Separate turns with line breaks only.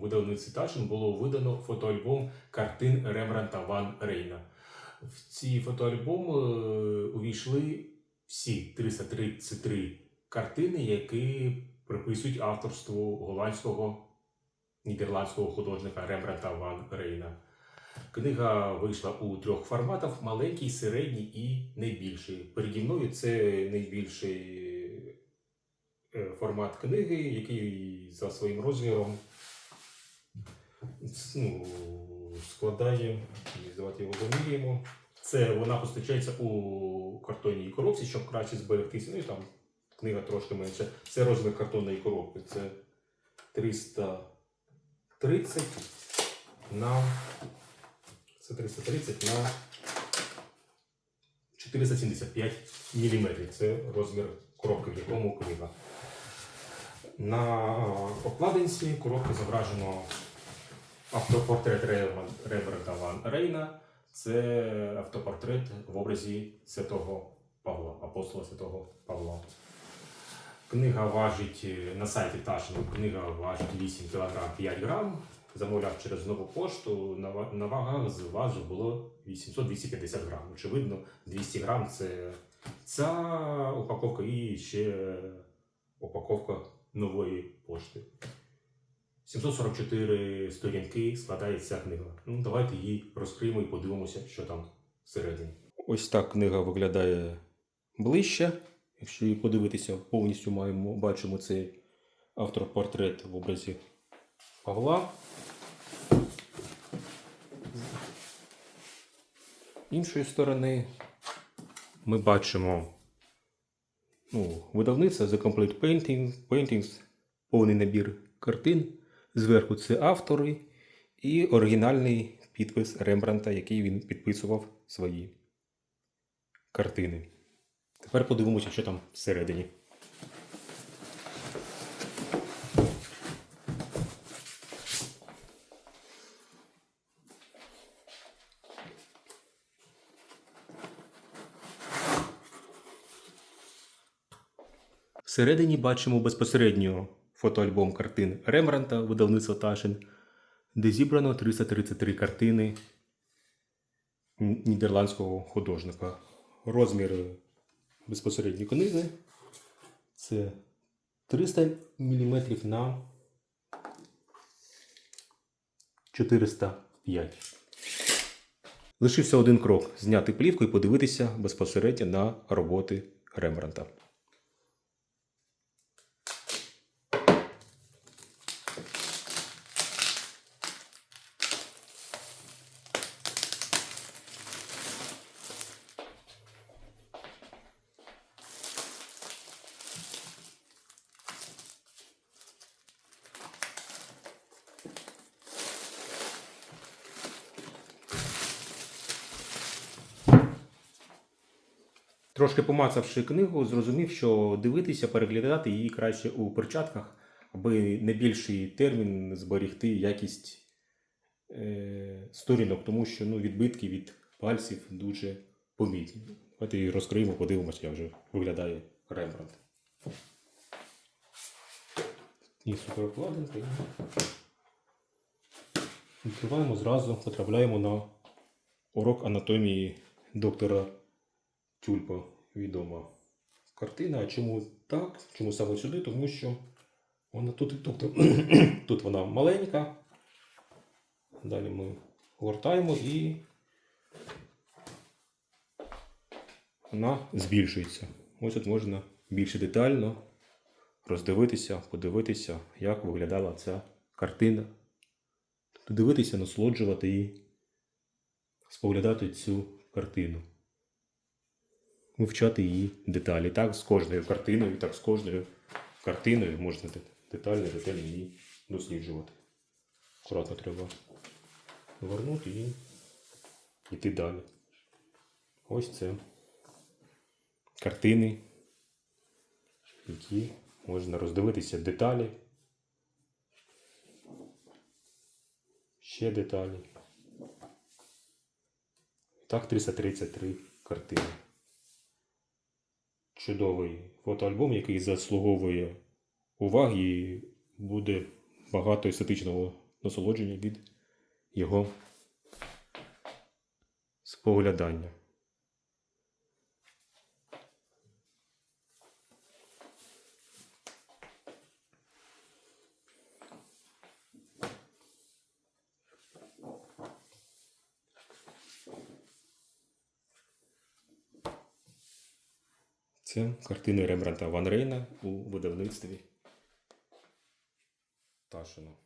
видавництві Ташин було видано фотоальбом картин Рембранта Ван Рейна. В ці фотоальбоми е, увійшли всі 333 картини, які приписують авторству голландського нідерландського художника Рембранта Ван Рейна. Книга вийшла у трьох форматах: маленький, середній і найбільший. Переді мною це найбільший е, формат книги, який за своїм розміром ну, складає, давайте його вимірюємо. Це вона постачається у картонній коробці, щоб краще зберегтися. Ну і там книга трошки менше. Це розмір картонної коробки. Це 330 на це 330 на 475 мм. Це розмір коробки, в якому книга. На обкладинці коробки зображено автопортрет Рембран- Ван Рейна. Це автопортрет в образі святого Павла, апостола святого Павла. Книга важить е, на сайті Ташину, книга важить 8 кг 5 грам. Замовляв через нову пошту. На ва- вагах з важу було 800-250 грам. Очевидно, 200 грам це ця упаковка і ще упаковка нової пошти. 744 сторінки складає ця книга. Ну, давайте її розкриємо і подивимося, що там всередині. Ось так книга виглядає ближче. Якщо її подивитися, повністю маємо, бачимо цей автопортрет в образі Павла. З іншої сторони ми бачимо ну, видавництво The Complete Painting, Paintings, повний набір картин. Зверху це автори і оригінальний підпис Рембранта, який він підписував свої картини. Тепер подивимося, що там всередині. Всередині бачимо безпосередньо фотоальбом картин Рембранта видавництва Ташин, де зібрано 333 картини нідерландського художника. Розмір безпосередньої книги це 300 мм на 405. Лишився один крок зняти плівку і подивитися безпосередньо на роботи Рембранта. Трошки помацавши книгу, зрозумів, що дивитися, переглядати її краще у перчатках, аби не більший термін зберігти якість е, сторінок, тому що ну, відбитки від пальців дуже помітні. Давайте її розкриємо, подивимося, як вже виглядає Рембрандт. І суперокладинка. Відкриваємо зразу, потрапляємо на урок анатомії доктора Тюльпа відома картина. А чому так? Чому саме сюди? Тому що вона тут, тобто, тут вона маленька. Далі ми гортаємо і вона збільшується. Ось тут можна більш детально роздивитися, подивитися, як виглядала ця картина. Тобто дивитися, насолоджувати і споглядати цю картину вивчати її деталі. Так, з кожною картиною, так з кожною картиною можна детально, детально її досліджувати. Акуратно треба повернути і йти далі. Ось це картини, які можна роздивитися деталі. Ще деталі. Так, 333 картини чудовий фотоальбом, який заслуговує уваги і буде багато естетичного насолодження від його споглядання. Це картини Рембранта Ван Рейна у видавництві Ташино.